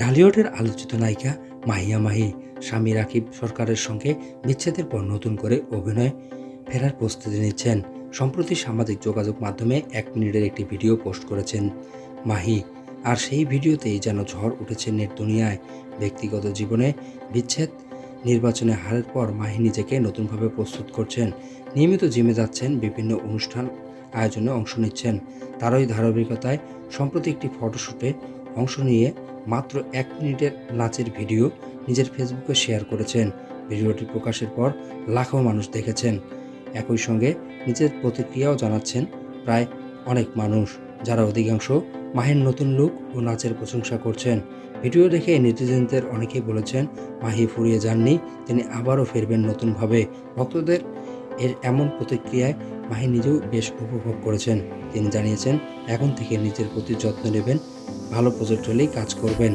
ঢালিউডের আলোচিত নায়িকা মাহিয়া মাহি, স্বামী রাকিব সরকারের সঙ্গে বিচ্ছেদের পর নতুন করে অভিনয় ফেরার প্রস্তুতি নিচ্ছেন। সম্প্রতি সামাজিক যোগাযোগ মাধ্যমে এক মিনিটের একটি ভিডিও পোস্ট করেছেন মাহি। আর সেই ভিডিওতেই যেন ঝড় উঠেছে নেট দুনিয়ায়। ব্যক্তিগত জীবনে বিচ্ছেদ নির্বাচনে হারের পর মাহি নিজেকে নতুনভাবে প্রস্তুত করছেন। নিয়মিত জিমে যাচ্ছেন, বিভিন্ন অনুষ্ঠান আয়োজনে অংশ নিচ্ছেন। তারই ধারাবাহিকতায় সম্প্রতি একটি ফটোশ্যুটে অংশ নিয়ে মাত্র এক মিনিটের নাচের ভিডিও নিজের ফেসবুকে শেয়ার করেছেন। ভিডিওটি প্রকাশের পর লাখো মানুষ দেখেছেন। একই সঙ্গে নিজের প্রতিক্রিয়াও জানাচ্ছেন প্রায় অনেক মানুষ, যারা অধিকাংশ মাহির নতুন লুক ও নাচের প্রশংসা করছেন। ভিডিও দেখে নেটিজেনদের অনেকেই বলেছেন, মাহি ফুরিয়ে যাননি, তিনি আবারও ফিরবেন নতুনভাবে। ভক্তদের এর এমন প্রতিক্রিয়ায় মাহি নিজেও বেশ উপভোগ করেছেন। তিনি জানিয়েছেন, এখন থেকে নিজের প্রতি যত্ন নেবেন, ভালো প্রজেক্ট হলেই কাজ করবেন।